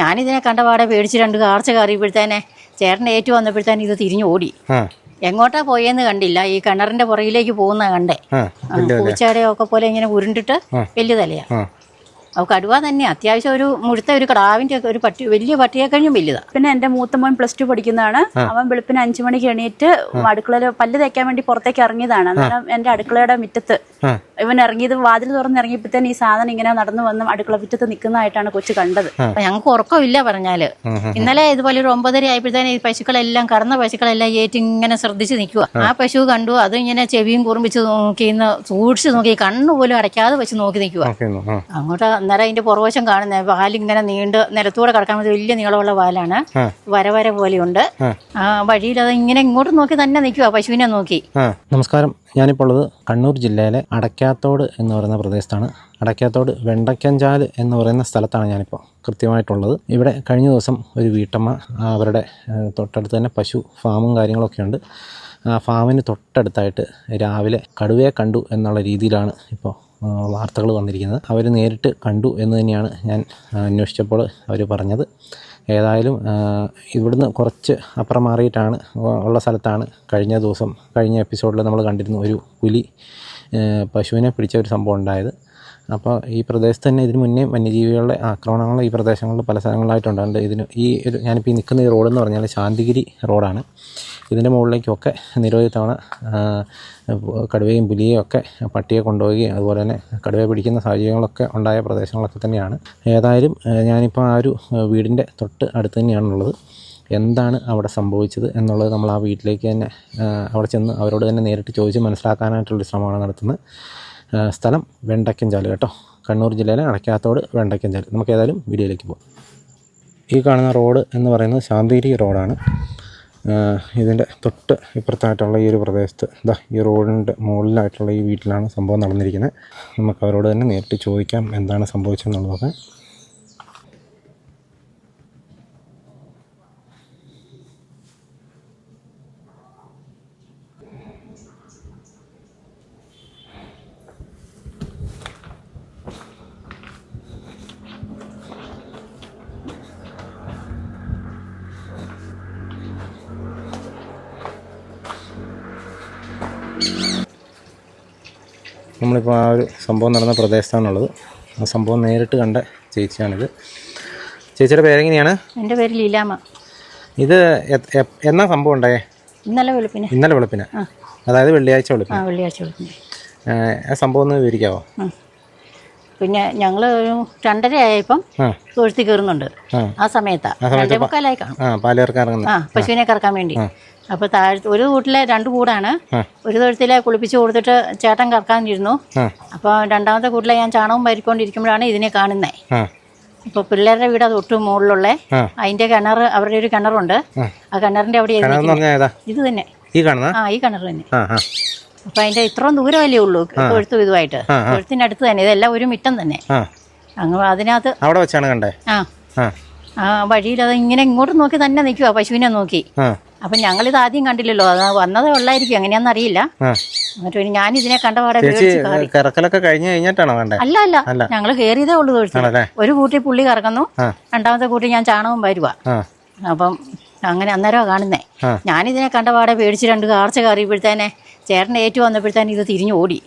ഞാനിതിനെ കണ്ടപാടെ പേടിച്ച് രണ്ട് കാർച്ച കയറിയപ്പോഴത്തേനെ ചേട്ടൻ ഏറ്റു വന്നപ്പോഴത്തേനെ ഇത് തിരിഞ്ഞു ഓടി എങ്ങോട്ടാ പോയെന്ന് കണ്ടില്ല. ഈ കിണറിന്റെ പുറകിലേക്ക് പോകുന്ന കണ്ടേ. പൂച്ചയുടെ ഒക്കെ പോലെ ഇങ്ങനെ ഉരുണ്ടിട്ട് വലിയ തലയാ. അത് കടുവ തന്നെ അത്യാവശ്യം ഒരു മുഴുത്ത ഒരു കടാവിന്റെ ഒരു പട്ടി വലിയ പട്ടിയെ കഴിഞ്ഞും വലുതാ. പിന്നെ എന്റെ മൂത്ത മോൻ പ്ലസ് ടു പഠിക്കുന്നതാണ്. അവൻ വെളുപ്പിന് അഞ്ചു മണിക്ക് എണീറ്റ് അടുക്കളയിൽ പല്ല് തേക്കാൻ വേണ്ടി പുറത്തേക്ക് ഇറങ്ങിയതാണ്. അന്നേരം എന്റെ അടുക്കളയുടെ മുറ്റത്ത് ഇവൻ ഇറങ്ങിയത് വാതിൽ തുറന്ന് ഇറങ്ങിയപ്പോഴത്തേന് ഈ സാധനം ഇങ്ങനെ നടന്നു വന്ന് അടുക്കള മുറ്റത്ത് നിൽക്കുന്നതായിട്ടാണ് കൊച്ചു കണ്ടത്. അപ്പൊ ഞങ്ങൾക്ക് ഉറക്കമില്ല പറഞ്ഞാൽ. ഇന്നലെ ഇതുപോലെ ഒരു ഒമ്പതര ആയപ്പോഴത്തേന് ഈ പശുക്കളെല്ലാം കറന്ന പശുക്കളെല്ലാം ഏറ്റ് ഇങ്ങനെ ശ്രദ്ധിച്ച് നിൽക്കുക ആ. പശു കണ്ടു. അത് ഇങ്ങനെ ചെവിയും കുറുമ്പിച്ച് നോക്കി ഇന്ന് സൂക്ഷിച്ച് നോക്കി കണ്ണു പോലും അടയ്ക്കാതെ വെച്ച് നോക്കി നിൽക്കുക അങ്ങോട്ട് അന്നേരം അതിന്റെ പുറവശം കാണുന്ന വാലിങ്ങനെ നീണ്ട് നിലത്തൂടെ കിടക്കാൻ വേണ്ടി വലിയ നീളമുള്ള വാലാണ്. വരവര വര വര പോലെയുണ്ട്. ആ. വഴിയിൽ അത് ഇങ്ങനെ ഇങ്ങോട്ട് നോക്കി തന്നെ നിൽക്കുക പശുവിനെ നോക്കി. നമസ്കാരം. ഞാനിപ്പോൾ ഉള്ളത് കണ്ണൂർ ജില്ലയിലെ അടക്കാത്തോട് എന്ന് പറയുന്ന പ്രദേശത്താണ്. അടക്കാത്തോട് വെണ്ടക്കഞ്ചാൽ എന്ന് പറയുന്ന സ്ഥലത്താണ് ഞാനിപ്പോൾ കൃത്യമായിട്ടുള്ളത്. ഇവിടെ കഴിഞ്ഞ ദിവസം ഒരു വീട്ടമ്മ അവരുടെ തൊട്ടടുത്ത് തന്നെ പശു ഫാമും കാര്യങ്ങളൊക്കെ ഉണ്ട്. ആ ഫാമിന് തൊട്ടടുത്തായിട്ട് രാവിലെ കടുവയെ കണ്ടു എന്നുള്ള രീതിയിലാണ് ഇപ്പോൾ വാർത്തകൾ വന്നിരിക്കുന്നത്. അവർ നേരിട്ട് കണ്ടു എന്ന് തന്നെയാണ് ഞാൻ അന്വേഷിച്ചപ്പോൾ അവർ പറഞ്ഞത്. ഏതായാലും ഇവിടുന്ന് കുറച്ച് അപ്പുറം മാറിയിട്ടാണ് ഉള്ള സ്ഥലത്താണ് കഴിഞ്ഞ ദിവസം കഴിഞ്ഞ എപ്പിസോഡിൽ നമ്മൾ കണ്ടിരുന്ന ഒരു പുലി പശുവിനെ പിടിച്ച ഒരു സംഭവം ഉണ്ടായത്. അപ്പോൾ ഈ പ്രദേശത്ത് തന്നെ ഇതിന് മുന്നേ വന്യജീവികളുടെ ആക്രമണങ്ങൾ ഈ പ്രദേശങ്ങളിൽ പല സ്ഥലങ്ങളിലായിട്ടുണ്ടാകുന്നുണ്ട് ഇതിന് ഈ ഒരു ഞാനിപ്പോൾ ഈ നിൽക്കുന്ന ഈ റോഡെന്ന് പറഞ്ഞാൽ ശാന്തിഗിരി റോഡാണ്. ഇതിന്റെ മുകളിലേക്കൊക്കെ നിരവധി തവണ കടുവയും പുലിയെയും ഒക്കെ പട്ടിയെ കൊണ്ടുപോവുകയും അതുപോലെ തന്നെ കടുവയെ പിടിക്കുന്ന സാഹചര്യങ്ങളൊക്കെ ഉണ്ടായ പ്രദേശങ്ങളൊക്കെ തന്നെയാണ്. ഏതായാലും ഞാനിപ്പോൾ ആ ഒരു വീടിന്റെ തൊട്ട് അടുത്ത് തന്നെയാണുള്ളത് എന്താണ് അവിടെ സംഭവിച്ചത് എന്നുള്ളത് നമ്മൾ ആ വീട്ടിലേക്ക് തന്നെ അവിടെ ചെന്ന് അവരോട് തന്നെ നേരിട്ട് ചോദിച്ച് മനസ്സിലാക്കാനായിട്ടുള്ള ശ്രമമാണ് നടത്തുന്നത്. സ്ഥലം വെണ്ടക്കഞ്ചാൽ കേട്ടോ. കണ്ണൂർ ജില്ലയിലെ അടയ്ക്കാത്തോട് വെണ്ടക്കഞ്ചാൽ നമുക്ക് ഏതായാലും വീഡിയോയിലേക്ക് പോകാം ഈ കാണുന്ന റോഡ് എന്ന് പറയുന്നത് ശാന്തിഗിരി റോഡാണ്. ഇതിന്റെ തൊട്ട് ഇപ്പുറത്തായിട്ടുള്ള ഈ ഒരു പ്രദേശത്ത് ഇതാ ഈ റോഡിന്റെ മുകളിലായിട്ടുള്ള ഈ വീട്ടിലാണ് സംഭവം നടന്നിരിക്കുന്നത്. നമുക്ക് അവരോട് തന്നെ നേരിട്ട് ചോദിക്കാം എന്താണ് സംഭവിച്ചതെന്നുള്ളതൊക്കെ നമ്മളിപ്പോൾ ആ ഒരു സംഭവം നടന്ന പ്രദേശത്താണുള്ളത്. ആ സംഭവം നേരിട്ട് കണ്ട ചേച്ചിയാണിത്. ചേച്ചിയുടെ പേരെങ്ങനെയാണ്? എന്റെ പേര് ലീലാമ ഇത് എന്നാ സംഭവം ഉണ്ടായേ? ഇന്നലെ വെളുപ്പിന്. ഇന്നലെ വെളുപ്പിന്. അതായത് വെള്ളിയാഴ്ച വെളുപ്പിന്. വെള്ളിയാഴ്ച വെളുപ്പിന്. ആ സംഭവം ഒന്ന് വിവരിക്കാവോ. പിന്നെ ഞങ്ങൾ ഒരു രണ്ടര ആയപ്പം തൊഴുത്തി കയറുന്നുണ്ട്. ആ. ആ സമയത്താ. രണ്ടേ മുക്കാലായി കാണും ആ പശുവിനെ കറക്കാൻ വേണ്ടി. അപ്പൊ താഴെ ഒരു കൂട്ടിലെ രണ്ട് കൂടാണ്. ഒരു തൊഴുത്തിലെ കുളിപ്പിച്ച് കൊടുത്തിട്ട് ചേട്ടൻ കറക്കാനിരുന്നു. അപ്പൊ രണ്ടാമത്തെ കൂട്ടിലെ ഞാൻ ചാണകം വരിക്കൊണ്ടിരിക്കുമ്പോഴാണ് ഇതിനെ കാണുന്നത് ഇപ്പൊ പിള്ളേരുടെ വീട് അത് ഒട്ടും മുകളിലുള്ള. അതിന്റെ കിണർ അവരുടെ ഒരു കിണറുണ്ട്. ആ. കിണറിന്റെ അവിടെ ഇത് തന്നെ. ഈ കാണുന്ന ആ ഈ കിണർ തന്നെ. അപ്പൊ അതിന്റെ ഇത്രയും ദൂരമല്ലേ ഉള്ളൂ തൊഴുത്തും ഇതുമായിട്ട്. അടുത്ത് തന്നെ ഇതെല്ലാം ഒരു മിറ്റം തന്നെ. അങ്ങ് അതിനകത്ത് അവിടെ വെച്ചാണ് കണ്ടേ? ആ. ആ. വഴിയിൽ അത് ഇങ്ങനെ ഇങ്ങോട്ട് നോക്കി തന്നെ നിൽക്കുക പശുവിനെ നോക്കി. അപ്പൊ ഞങ്ങൾ ഇത് ആദ്യം കണ്ടില്ലല്ലോ അത് വന്നതേ ഉള്ളായിരിക്കും എങ്ങനെയാന്ന് അറിയില്ല. എന്നിട്ട് ഞാൻ ഇതിനെ കണ്ട പാടെ കറക്കലൊക്കെ കഴിഞ്ഞു കഴിഞ്ഞിട്ടാണോ കണ്ടേ? അല്ല അല്ല. ഞങ്ങൾ കയറിയതേ ഉള്ളൂ തൊഴുത്തിൽ. ഒരു കൂട്ടി പുള്ളി കറക്കുന്നു. രണ്ടാമത്തെ കൂട്ടി ഞാൻ ചാണകം വരുവ. അപ്പം അങ്ങനെ അന്നേരമാണ് കാണുന്നേ. ഞാനിതിനെ കണ്ട പാടെ പേടിച്ച് രണ്ട് കാർച്ച കയറിയപ്പോഴത്തേനെ ചേട്ടൻ ഏറ്റു വന്നപ്പോഴത്തേന് ഇത് തിരിഞ്ഞു ഓടി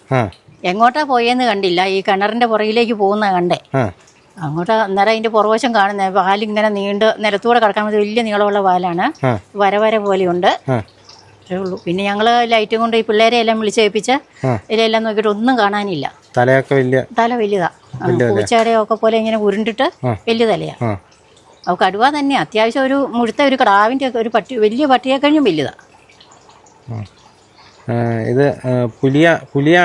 എങ്ങോട്ടാ പോയെന്ന് കണ്ടില്ല. ഈ കിണറിന്റെ പുറകിലേക്ക് പോകുന്ന കണ്ടേ. അങ്ങോട്ട് അന്നേരം അതിന്റെ പുറവശം കാണുന്ന. പാലിങ്ങനെ നീണ്ട് നിലത്തൂടെ കിടക്കാൻ വേണ്ടി വലിയ നീളമുള്ള പാലാണ് ആ. വര വര പോലെയുണ്ട്. ഉള്ളൂ. പിന്നെ ഞങ്ങൾ ലൈറ്റും കൊണ്ട് ഈ പിള്ളേരെ എല്ലാം വിളിച്ച് ഏൽപ്പിച്ച് ഇതിലെല്ലാം നോക്കിയിട്ട് ഒന്നും കാണാനില്ല. തലയൊക്കെ വലിയ തല വലുതാ. പൂച്ചാടയൊക്കെ പൂച്ചയുടെ ഒക്കെ പോലെ ഇങ്ങനെ ഉരുണ്ടിട്ട് വലിയ തലയാ. അപ്പൊ കടുവ തന്നെ. അത്യാവശ്യം ഒരു മുഴുത്ത ഒരു കടാവിന്റെ ഒരു പട്ടി വലിയ പട്ടിയെ കഴിഞ്ഞും വലുതാ. ആ, ഇത് പുലിയ പുലിയ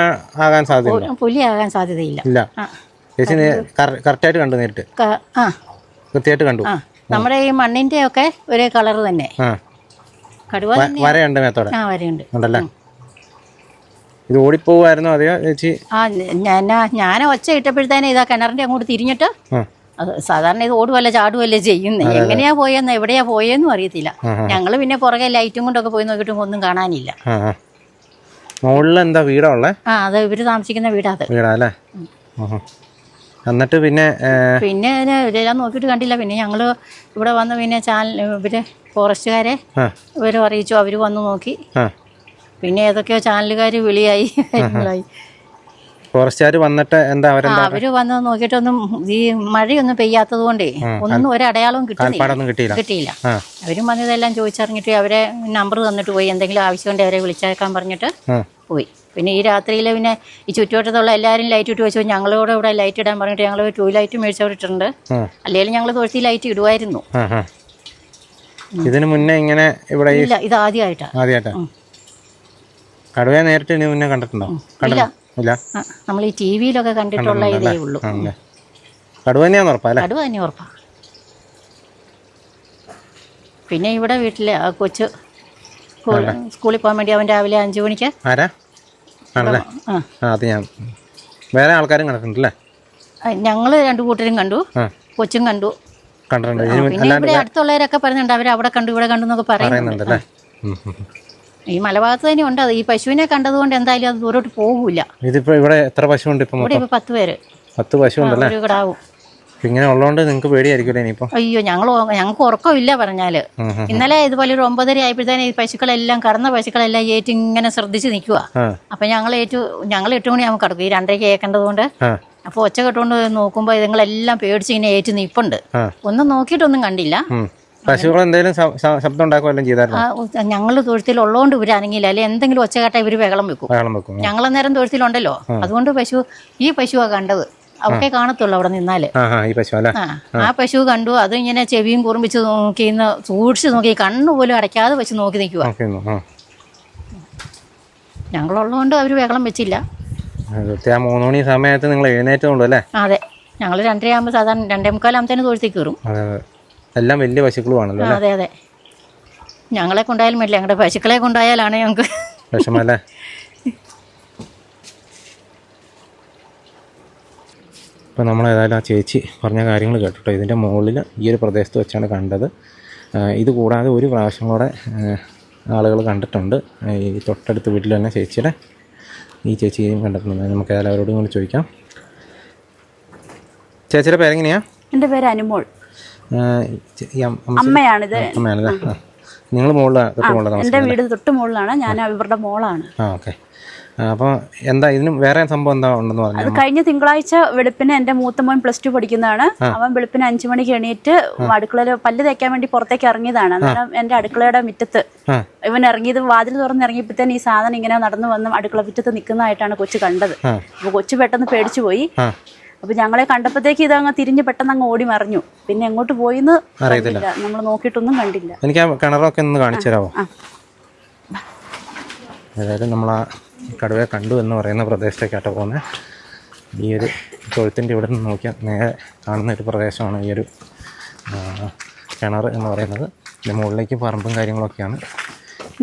ആകാൻ ഒരു പുലിയാകാൻ സാധ്യതയില്ല. ഇല്ല. ചേച്ചി കറക്റ്റായിട്ട് കണ്ടു നേരിട്ട്. ആ. കൃത്യമായിട്ട് കണ്ടു. നമ്മുടെ ഈ മണ്ണിന്റെ ഒക്കെ ഒരേ കളർ തന്നെ. കടുവ വരയുണ്ട് മേത്തോടെ. ആ വരെയുണ്ട്. ഉണ്ടല്ലേ? ഇത് ഓടിപ്പോവായിരുന്നോ അതെയോ ചേച്ചി? ആ ഞാൻ ഞാൻ ഒച്ച ഇട്ടപ്പോഴത്തേനെ ഇതാ കിണറിന്റെ അങ്ങോട്ട് തിരിഞ്ഞിട്ട് സാധാരണ ഇത് ഓടുവല്ല ചാടുവല്ലേ ചെയ്യുന്നത് എങ്ങനെയാ പോയെന്ന് എവിടെയാ പോയെന്നും അറിയത്തില്ല. ഞങ്ങൾ പിന്നെ പുറകെ ലൈറ്റും കൊണ്ടൊക്കെ പോയി നോക്കിയിട്ടും ഒന്നും കാണാനില്ല. മുകളിൽ എന്താ വീടാ ഉള്ളേ? ആ അത് ഇവർ താമസിക്കുന്ന വീടാ അത്. വീടാ അല്ലേ. എന്നിട്ട് പിന്നെ പിന്നെ ഇതെല്ലാം നോക്കിയിട്ട് കണ്ടില്ല. പിന്നെ ഞങ്ങൾ ഇവിടെ വന്ന് പിന്നെ ചാനൽ ഇവർ ഫോറസ്റ്റുകാരെ ഇവർ അറിയിച്ചു. അവർ വന്ന് നോക്കി. പിന്നെ ഏതൊക്കെയോ ചാനലുകാർ വിളിയായി. കാര്യങ്ങളായി ഫോറസ്റ്റുകാർ വന്നിട്ട് എന്താ അവരെന്താ? അവർ വന്ന് നോക്കിയിട്ടൊന്നും ഈ മഴയൊന്നും പെയ്യാത്തത് കൊണ്ടേ ഒന്നും ഒരടയാളവും അടയാളവും കാൽപ്പാടൊന്നും കിട്ടിയില്ല. കിട്ടിയില്ല. അവരും വന്ന് ഇതെല്ലാം ചോദിച്ചറിഞ്ഞിട്ട് അവരെ നമ്പർ തന്നിട്ട് പോയി. എന്തെങ്കിലും ആവശ്യമുണ്ടെങ്കിൽ അവരെ വിളിച്ചേക്കാൻ പറഞ്ഞിട്ട് പോയി. പിന്നെ ഈ രാത്രിയിൽ പിന്നെ ഈ ചുറ്റുവട്ടത്തുള്ള എല്ലാവരും ലൈറ്റ് ഇട്ട് വെച്ചു ഞങ്ങളോട് ഇവിടെ ലൈറ്റ് ഇടാൻ പറഞ്ഞിട്ട് ഞങ്ങൾ ടൂ ലൈറ്റ് മേടിച്ചവരിട്ടുണ്ട് ഇട്ടിട്ടുണ്ട്. അല്ലെങ്കിൽ ഞങ്ങൾ തൊഴുത്തി ലൈറ്റ് ഇടുമായിരുന്നു ഇതിന് മുന്നേ ഇങ്ങനെ ഇവിടെ ഇല്ല ഇത് ആദ്യമായിട്ടാണ് ആദ്യമായിട്ടാ. കടുവയെ നേരിട്ട് ഇനി മുന്നേ കണ്ടിട്ടുണ്ടോ? കണ്ടില്ല. ഇല്ല? നമ്മൾ ഈ ടി വിയിലൊക്കെ കണ്ടിട്ടുള്ള ഇതേ ഉള്ളൂ. കടുവ തന്നെയാന്ന് ഉറപ്പാ കടുവ തന്നെ ഉറപ്പാ. പിന്നെ ഇവിടെ വീട്ടിലെ ആ കൊച്ചു സ്കൂളിൽ പോകാൻ വേണ്ടി അവൻ രാവിലെ അഞ്ചു മണിക്ക് ആരാ? ആണല്ലേ? ആ. അത് ഞാൻ വേറെ ആൾക്കാരും കണ്ടിട്ടുണ്ടല്ലേ? ഞങ്ങൾ രണ്ടു കൂട്ടരും കണ്ടു കൊച്ചും കണ്ടു. കണ്ടിട്ടുണ്ട്. അടുത്തുള്ളവരൊക്കെ പറയുന്നുണ്ട് അവർ അവിടെ കണ്ടു ഇവിടെ കണ്ടു എന്നൊക്കെ പറയുന്നുണ്ടല്ലേ. ഈ മലഭാഗത്ത് തന്നെ ഉണ്ട്. അത് ഈ പശുവിനെ കണ്ടതുകൊണ്ട് എന്തായാലും അത് ദൂരോട്ട് പോകൂല. ഇതിപ്പോ ഇവിടെ എത്ര പശുണ്ട് ഇപ്പൊ ഇവിടെ ഇപ്പൊ പത്ത് പേര്. പത്ത് പശു ഒരു കിടാവും. ഇങ്ങനെ ഉള്ളതുകൊണ്ട് നിങ്ങൾക്ക് പേടിയായിരിക്കും ഇനിയിപ്പോ? അയ്യോ ഞങ്ങൾ ഞങ്ങൾക്ക് ഉറക്കമില്ല പറഞ്ഞാൽ. ഇന്നലെ ഇതുപോലെ ഒരു ഒമ്പതര ആയപ്പോഴത്തേനും ഈ പശുക്കളെല്ലാം കറന്ന പശുക്കളെല്ലാം ഏറ്റ് ഇങ്ങനെ ശ്രദ്ധിച്ച് നിൽക്കുക അപ്പൊ ഞങ്ങൾ ഏറ്റു ഞങ്ങൾ എട്ട് മണിയാകുമ്പോൾ കിടക്കും. ഈ രണ്ടരയ്ക്ക് ഏക്കേണ്ടതുകൊണ്ട്. അപ്പൊ ഒച്ച കെട്ടുകൊണ്ട് നോക്കുമ്പോ ഇതുങ്ങളെല്ലാം പേടിച്ച് ഇങ്ങനെ ഏറ്റ് നിൽപ്പുണ്ട് ഒന്നും നോക്കിയിട്ടൊന്നും കണ്ടില്ല. പശുക്കൾ എന്തെങ്കിലും ശബ്ദം ഉണ്ടാക്കുവല്ലോ ചെയ്തായിരുന്നു? ഞങ്ങൾ തൊഴുത്തിലുള്ളതുകൊണ്ട് ഇവർ അനങ്ങിയില്ല. അല്ലെ എന്തെങ്കിലും ഒച്ച ഇവർ ഇവർ വെള്ളം വെക്കും. ബഹളം വെക്കും ഞങ്ങൾ നേരം തൊഴുത്തിലുണ്ടല്ലോ. അതുകൊണ്ട് പശു ഈ പശുവാ കണ്ടത്. അവക്കെ കാണത്തുള്ളൂ അവിടെ നിന്നാൽ. ആ പശു കണ്ടു. അത് ഇങ്ങനെ ചെവിയും കുറുമ്പിച്ച് നോക്കി സൂക്ഷിച്ച് നോക്കി കണ്ണു പോലും അടയ്ക്കാതെ വെച്ച് നോക്കി നിൽക്കുക ഞങ്ങളുള്ളതുകൊണ്ട് അവർ വെള്ളം വെച്ചില്ല. മൂന്ന് മണി സമയത്ത് നിങ്ങൾ എഴുന്നേറ്റുള്ളൂ അല്ലേ? അതെ. ഞങ്ങൾ രണ്ടരയാകുമ്പോൾ സാധാരണ രണ്ടേ മുക്കാലാകുമ്പത്തേന് തോഴ്ത്തി കയറും. അതെ അതെ. എല്ലാം വലിയ പശുക്കളുമാണല്ലോ അതെ അതെ. ഞങ്ങളെ കൊണ്ടായാലും വേണ്ടില്ല ഞങ്ങളുടെ പശുക്കളെ കൊണ്ടായാലാണ് ഞങ്ങൾക്ക് വിഷമല്ലേ? ഇപ്പം നമ്മൾ ഏതായാലും ആ ചേച്ചി പറഞ്ഞ കാര്യങ്ങൾ കേട്ടോ ഇതിന്റെ മുകളിൽ ഈ ഒരു പ്രദേശത്ത് വെച്ചാണ് കണ്ടത്. ഇത് കൂടാതെ ഒരു പ്രാവശ്യം കൂടെ ആളുകൾ കണ്ടിട്ടുണ്ട്. ഈ തൊട്ടടുത്ത വീട്ടിൽ തന്നെ ചേച്ചിയുടെ ഈ ചേച്ചിയെയും കണ്ടിട്ടുണ്ട്. നമുക്ക് ഏതായാലും അവരോടും കൂടി ചോദിക്കാം. ചേച്ചിയുടെ പേരെങ്ങനെയാണ് എന്റെ പേര് അനുമോൾ. അമ്മയാണിത്. നിങ്ങൾ മുകളിലാണ് തൊട്ട് എന്റെ വീട് തൊട്ട് മുകളിലാണ് ഞാൻ ഇവരുടെ മോളാണ്. ആ ഓക്കെ. അപ്പോൾ എന്താ ഇതിന് വേറെ സംഭവം എന്താ ഉണ്ടെന്ന് പറഞ്ഞു? അത് കഴിഞ്ഞ തിങ്കളാഴ്ച വെളുപ്പിന് എന്റെ മൂത്ത മോൻ പ്ലസ് ടു പഠിക്കുന്നതാണ്. അവൻ വെളുപ്പിന് അഞ്ചു മണിക്ക് എണീറ്റ് അടുക്കളയിൽ പല്ല് തേക്കാൻ വേണ്ടി പുറത്തേക്ക് ഇറങ്ങിയതാണ്. അന്നേരം എന്റെ അടുക്കളയുടെ മുറ്റത്ത് ഇവൻ ഇറങ്ങിയത് വാതിൽ തുറന്ന് ഇറങ്ങിയപ്പോഴത്തേന് ഈ സാധനം ഇങ്ങനെ നടന്നു വന്ന് അടുക്കള മുറ്റത്ത് നിൽക്കുന്നതായിട്ടാണ് കൊച്ചു കണ്ടത്. അപ്പോൾ കൊച്ചു പെട്ടെന്ന് പേടിച്ചു പോയി. അപ്പോൾ ഞങ്ങളെ കണ്ടപ്പോഴത്തേക്ക് ഇത് അങ്ങ് തിരിഞ്ഞ് പെട്ടെന്ന് അങ്ങ് ഓടി മറിഞ്ഞു. പിന്നെ എങ്ങോട്ട് പോയിന്ന് അറിയത്തില്ല. നമ്മൾ നോക്കിട്ടൊന്നും കണ്ടില്ല. എനിക്ക് ആ കിണറൊക്കെ ഒന്ന് കാണിച്ചു തരാമോ അതായത് ഏതായാലും നമ്മൾ ആ കടുവയെ കണ്ടു എന്ന് പറയുന്ന പ്രദേശത്തേക്കാട്ടോ പോകുന്നത് ഈ ഒരു തൊഴുത്തിന്റെ ഇവിടെ നിന്ന് നോക്കിയാൽ നേരെ കാണുന്ന ഒരു പ്രദേശമാണ് ഈ ഒരു കിണർ എന്ന് പറയുന്നത്. ഇതിന്റെ മുകളിലേക്ക് പറമ്പും കാര്യങ്ങളൊക്കെയാണ്.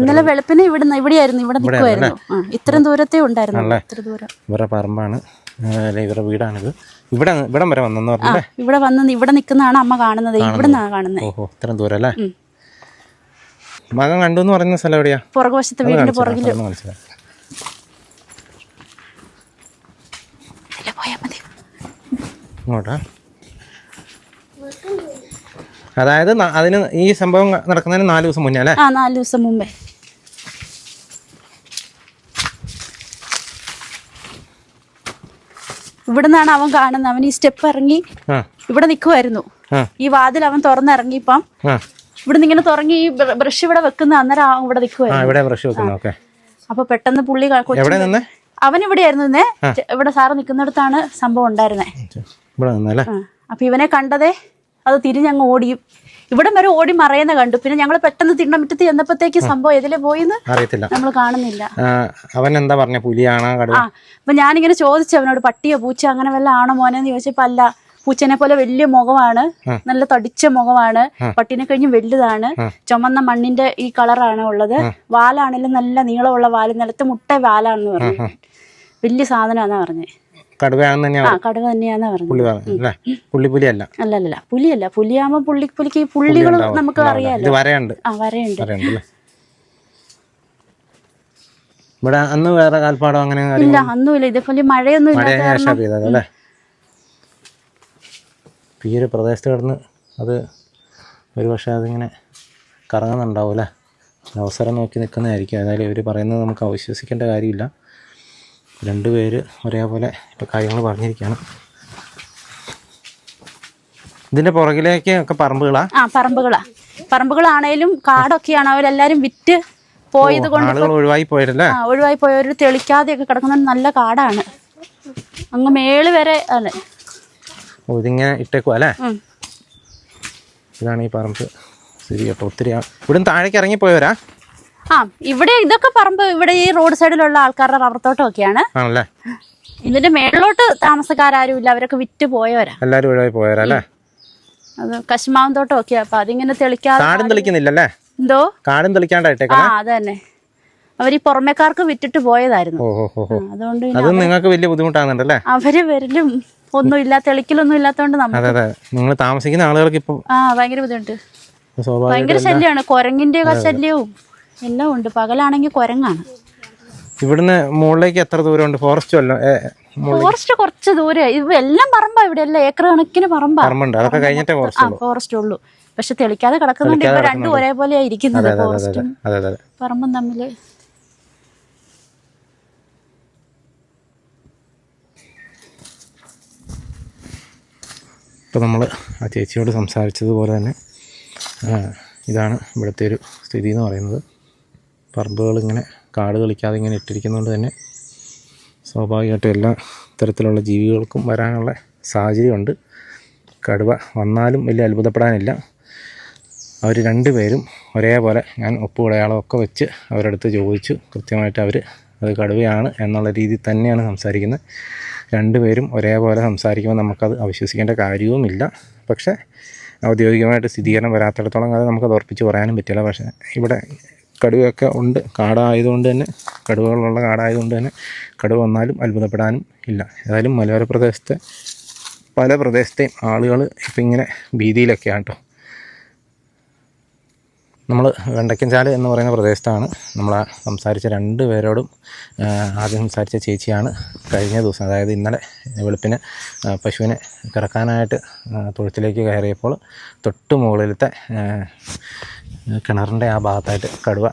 ഇന്നലെ വെളുപ്പിന് ഇവിടുന്ന് ഇവിടെയായിരുന്നു ഇവിടെ നിൽക്കുമായിരുന്നു ഇത്രയും ദൂരത്തെ ഉണ്ടായിരുന്നു. ഇത്ര ദൂരം. ഇവരുടെ പറമ്പാണ്. അല്ല ഇവരുടെ വീടാണിത്. ഇവിടെ ഇവിടം വരെ വന്നെന്ന് പറഞ്ഞു പറഞ്ഞല്ലേ? ഇവിടെ വന്ന് ഇവിടെ നിൽക്കുന്നതാണ് അമ്മ കാണുന്നത്. ഇവിടെ നിന്നാണ് കാണുന്നത്. ഓഹോ ഇത്രയും ദൂരം അല്ലേ? മകൻ കണ്ടു എന്ന് പറയുന്ന സ്ഥലം എവിടെയാ? പുറകുവശത്ത് വീടിന്റെ പുറകിൽ. ഇങ്ങോട്ടാ. അതായത് അതിന് ഈ സംഭവം നടക്കുന്നതിന് നാല് ദിവസം മുന്നേ അല്ലേ? നാല് ദിവസം മുമ്പേ. ഇവിടുന്നാണ് അവൻ കാണുന്നത്. അവൻ ഈ സ്റ്റെപ്പ് ഇറങ്ങി ഇവിടെ നിൽക്കുമായിരുന്നു ഈ വാതിൽ അവൻ തുറന്നിറങ്ങിപ്പം ഇവിടുന്ന് ഇങ്ങനെ തുറങ്ങി ഈ ബ്രഷ് ഇവിടെ വെക്കുന്ന അന്നേരം ഇവിടെ നിൽക്കുമായിരുന്നു ഇവിടെ അപ്പൊ പെട്ടെന്ന് പുള്ളി അവൻ ഇവിടെയായിരുന്നു നിന്നേ ഇവിടെ സാറ് നിൽക്കുന്നിടത്താണ് സംഭവം ഉണ്ടായിരുന്നേ. ഇവിടെ അപ്പൊ ഇവനെ കണ്ടതേ അത് തിരിഞ്ഞങ്ങ് ഓടിയും. ഇവിടം വരെ ഓടി മറയുന്ന കണ്ടു. പിന്നെ ഞങ്ങൾ പെട്ടെന്ന് തിണ്ണമിറ്റത്ത് ചെന്നപ്പോഴത്തേക്ക് സംഭവം എതിലെ പോയിന്ന് അറിയത്തില്ല. നമ്മൾ കാണുന്നില്ല. അവൻ എന്താ പറഞ്ഞ? പുലിയാണ് ആ അപ്പൊ ഞാനിങ്ങനെ ചോദിച്ചു അവനോട് പട്ടിയോ പൂച്ച അങ്ങനെ വല്ല ആണോ മോനെന്ന്? ചോദിച്ചപ്പോ അല്ല പൂച്ചനെ പോലെ വലിയ മുഖമാണ് നല്ല തടിച്ച മുഖമാണ് പട്ടിനെ കഴിഞ്ഞ് വലുതാണ് ചുമന്ന മണ്ണിന്റെ ഈ കളറാണ് ഉള്ളത് വാലാണെങ്കിലും നല്ല നീളമുള്ള വാൽ നിലത്ത് മുട്ട വാലാണെന്ന് പറഞ്ഞു. വലിയ സാധനമാണെന്നാ പറഞ്ഞേ. കടുവയാണെന്ന് തന്നെയാണ്? ആ കടുവ തന്നെയാന്നാ പറഞ്ഞു പുള്ളി പറഞ്ഞു അല്ലേ? പുള്ളി പുലിയല്ല അല്ലല്ല പുലിയല്ല പുലിയാകുമ്പോ പുള്ളി പുലിക്ക് ഈ പുള്ളികൾ നമുക്ക് അറിയാലോ. ഇത് വരയുണ്ട്. ആ വരയുണ്ട്. വരയുണ്ട് അല്ലേ? ഇവിടെ അന്ന് വേറെ കാൽപ്പാടോ അങ്ങനെ കാര്യങ്ങൾ ഇല്ല അന്നുമില്ല ഇതേപോലെ മഴയൊന്നും ശേഷം അല്ലേ? ഇപ്പം ഈ ഒരു പ്രദേശത്ത് കിടന്ന് അത് ഒരു പക്ഷേ അതിങ്ങനെ കറങ്ങുന്നുണ്ടാവും അല്ലേ? അവസരം നോക്കി നിൽക്കുന്നതായിരിക്കും. ഏതായാലും ഇവർ പറയുന്നത് നമുക്ക് അവിശ്വസിക്കേണ്ട കാര്യമില്ല. രണ്ടുപേര് ഒരേപോലെ ഇപ്പോൾ കാര്യങ്ങൾ പറഞ്ഞിരിക്കുകയാണ് ഇതിന്റെ പുറകിലേക്ക് ഒക്കെ പറമ്പുകളാ? ആ പറമ്പുകളാ. പറമ്പുകളാണേലും കാടൊക്കെയാണ് അവരെല്ലാരും വിറ്റ് പോയത് കൊണ്ട് ഒഴിവായി പോയല്ലേ ഒഴിവായി പോയവർ തെളിക്കാതെയൊക്കെ കിടക്കുന്ന നല്ല കാടാണ്. അങ്ങ് മേൾ വരെ അതെ ഇതിങ്ങനെ ഇട്ടേക്കുവാ അല്ലേ? ഇതാണ് ഈ പറമ്പ്. ശരി കേട്ടോ ഒത്തിരി ഇവിടെ ഇവിടുന്ന് താഴേക്ക് ഇറങ്ങിപ്പോയവരാ? ആ ഇവിടെ ഇതൊക്കെ പറമ്പ് ഇവിടെ ഈ റോഡ് സൈഡിലുള്ള ആൾക്കാരുടെ റബ്ബർ തോട്ടമൊക്കെയാണ്. ആണല്ലേ? ഇതിന്റെ മേളിലോട്ട് താമസക്കാരും ഇല്ല അവരൊക്കെ വിറ്റ് പോയവരാ. എല്ലാവരും ഒഴിവായി പോയവരാ അല്ലേ? അത് കശുമാവും തോട്ടമൊക്കെയാ അപ്പൊ അതിങ്ങനെ തെളിക്കാതെ കാടും തെളിക്കുന്നില്ലല്ലേ? എന്തോ? കാടും ആ തെളിക്കാണ്ടായിട്ടേക്കാം അത് തന്നെ അവർ ഈ പുറമേക്കാർക്ക് വിറ്റിട്ട് പോയതായിരുന്നു. ഓ ആ, അതുകൊണ്ട് പിന്നെ അത് നിങ്ങൾക്ക് വലിയ ബുദ്ധിമുട്ടാകുന്നുണ്ടല്ലേ? അവർ വരലും ഒന്നുമില്ല തെളിക്കലൊന്നും ഇല്ലാത്തോണ്ട് നമ്മൾ അതെ അതെ. നിങ്ങൾ താമസിക്കുന്ന ആളുകൾക്ക് ഇപ്പോൾ ആ ഭയങ്കര ബുദ്ധിമുട്ട്. സ്വാഭാവിക ഭയങ്കര ശല്യമാണ് കുരങ്ങിന്റെ ഒക്കെ ശല്യവും. എല്ലാം ഉണ്ട്. പകലാണെങ്കിൽ കുരങ്ങാണ്. ഇവിടുന്ന് മുകളിലേക്ക് എത്ര ദൂരമുണ്ട്? ഫോറസ്റ്റ് ഫോറസ്റ്റ് കുറച്ച് ദൂരെ. ഇവ എല്ലാം പറമ്പാ ഇവിടെ. എല്ലാം ഏക്കർ കണക്കിന് പറമ്പാ. പറമ്പുണ്ട്. അതൊക്കെ കഴിഞ്ഞിട്ടേ ഫോറസ്റ്റ് ഫോറസ്റ്റ് ഉള്ളൂ. പക്ഷെ തെളിക്കാതെ കിടക്കുന്നുണ്ട്. ഇപ്പൊ രണ്ടും ഒരേപോലെ ഇരിക്കുന്നത് ഫോറസ്റ്റും പറമ്പും തമ്മിൽ. ഇപ്പോൾ നമ്മൾ ആ ചേച്ചിയോട് സംസാരിച്ചതുപോലെ തന്നെ ഇതാണ് ഇവിടുത്തെ ഒരു സ്ഥിതി എന്ന് പറയുന്നത്. പറമ്പുകൾ ഇങ്ങനെ കാട് കളിക്കാതെ ഇങ്ങനെ ഇട്ടിരിക്കുന്നതുകൊണ്ട് തന്നെ സ്വാഭാവികമായിട്ടും എല്ലാ തരത്തിലുള്ള ജീവികൾക്കും വരാനുള്ള സാഹചര്യമുണ്ട്. കടുവ വന്നാലും വലിയ അത്ഭുതപ്പെടാനില്ല. അവർ രണ്ടുപേരും ഒരേപോലെ ഞാൻ ഒപ്പുകടയാളമൊക്കെ വെച്ച് അവരുടെ അടുത്ത് ചോദിച്ചു. കൃത്യമായിട്ട് അവർ അത് കടുവയാണ് എന്നുള്ള രീതിയിൽ തന്നെയാണ് സംസാരിക്കുന്നത്. രണ്ടുപേരും ഒരേപോലെ സംസാരിക്കുമ്പോൾ നമുക്കത് അവിശ്വസിക്കേണ്ട കാര്യവുമില്ല. പക്ഷേ ഔദ്യോഗികമായിട്ട് സ്ഥിരീകരണം വരാത്തിടത്തോളം കാലം നമുക്കത് ഉറപ്പിച്ച് പറയാനും പറ്റില്ല. പക്ഷേ ഇവിടെ കടുവയൊക്കെ ഉണ്ട്. കാടായതുകൊണ്ട് തന്നെ കടുവകളുള്ള കാടായതുകൊണ്ട് തന്നെ കടുവ വന്നാലും അത്ഭുതപ്പെടാനും ഇല്ല. ഏതായാലും മലയോര പ്രദേശത്തെ പല പ്രദേശത്തെയും ആളുകൾ ഇപ്പം ഇങ്ങനെ ഭീതിയിലൊക്കെയാണ് കേട്ടോ നമ്മൾ വെണ്ടയ്ക്കൻചാൽ എന്ന് പറയുന്ന പ്രദേശത്താണ് നമ്മൾ സംസാരിച്ച രണ്ട് പേരോടും ആദ്യം സംസാരിച്ച ചേച്ചിയാണ് കഴിഞ്ഞ ദിവസം. അതായത് ഇന്നലെ വെളുപ്പിന് പശുവിനെ കിടക്കാനായിട്ട് ആ, തൊഴുത്തിലേക്ക് കയറിയപ്പോൾ തൊട്ട് മുകളിലത്തെ കിണറിന്റെ ആ ഭാഗത്തായിട്ട് കടുവ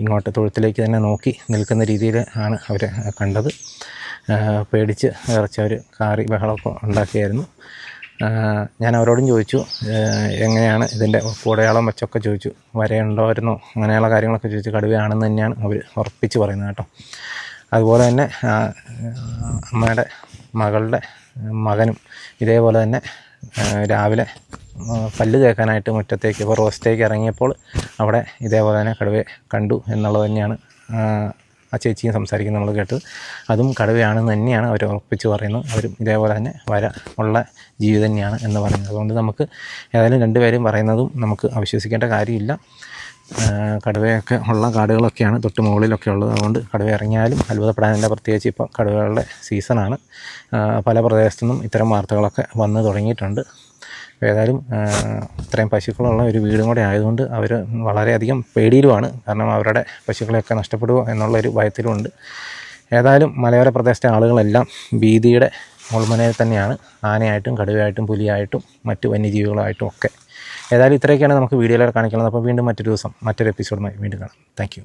ഇങ്ങോട്ട് തൊഴുത്തിലേക്ക് തന്നെ നോക്കി നിൽക്കുന്ന രീതിയിൽ ആണ് അവർ കണ്ടത്. പേടിച്ച് ഇറച്ചി അവർ കാറി ബഹളമൊക്കെ ഉണ്ടാക്കിയായിരുന്നു. ഞാൻ അവരോടും ചോദിച്ചു എങ്ങനെയാണ് ഇതിന്റെ കൂടയാളം വെച്ചൊക്കെ ചോദിച്ചു. വരയുണ്ടോയിരുന്നോ? അങ്ങനെയുള്ള കാര്യങ്ങളൊക്കെ ചോദിച്ചു. കടുവയാണെന്ന് തന്നെയാണ് അവർ ഉറപ്പിച്ച് പറയുന്നത് കേട്ടോ. അതുപോലെ തന്നെ അമ്മയുടെ മകളുടെ മകനും ഇതേപോലെ തന്നെ രാവിലെ പല്ല് തേക്കാനായിട്ട് മുറ്റത്തേക്ക് ഇപ്പോൾ റോസ്റ്റേക്ക് ഇറങ്ങിയപ്പോൾ അവിടെ ഇതേപോലെ തന്നെ കടുവയെ കണ്ടു എന്നുള്ളത് തന്നെയാണ് ആ, ചേച്ചിയും സംസാരിക്കുന്നത് നമ്മൾ കേട്ടത്. അതും കടുവയാണെന്ന് തന്നെയാണ് അവർ ഉറപ്പിച്ച് പറയുന്നത്. അവരും ഇതേപോലെ തന്നെ വര ഉള്ള ജീവി തന്നെയാണ് എന്ന് പറയുന്നത്. അതുകൊണ്ട് നമുക്ക് ഏതായാലും രണ്ടുപേരും പറയുന്നതും നമുക്ക് അവിശ്വസിക്കേണ്ട കാര്യമില്ല. കടുവയൊക്കെ ഉള്ള കാടുകളൊക്കെയാണ് തൊട്ട് മുകളിലൊക്കെ ഉള്ളത്. അതുകൊണ്ട് കടുവ ഇറങ്ങിയാലും അത്ഭുതപ്പെടാനില്ല. പ്രത്യേകിച്ച് ഇപ്പോൾ കടുവകളുടെ സീസണാണ് പല പ്രദേശത്തു നിന്നും ഇത്തരം വാർത്തകളൊക്കെ വന്ന് തുടങ്ങിയിട്ടുണ്ട്. ഏതായാലും ഇത്രയും പശുക്കളുള്ള ഒരു വീടും കൂടെ ആയതുകൊണ്ട് അവർ വളരെയധികം പേടിയിലുമാണ്. കാരണം അവരുടെ പശുക്കളെയൊക്കെ നഷ്ടപ്പെടുമോ എന്നുള്ളൊരു ഭയത്തിലുമുണ്ട്. ഏതായാലും മലയോര പ്രദേശത്തെ ആളുകളെല്ലാം ഭീതിയുടെ മുൾമുനയിൽ തന്നെയാണ്. ആനയായിട്ടും കടുവയായിട്ടും പുലിയായിട്ടും മറ്റു വന്യജീവികളായിട്ടും ഒക്കെ. ഏതായാലും ഇത്രയൊക്കെയാണ് നമുക്ക് വീഡിയോയിലൂടെ കാണിക്കുന്നത് അപ്പോൾ വീണ്ടും മറ്റൊരു ദിവസം മറ്റൊരു എപ്പിസോഡുമായി വീണ്ടും കാണാം. താങ്ക്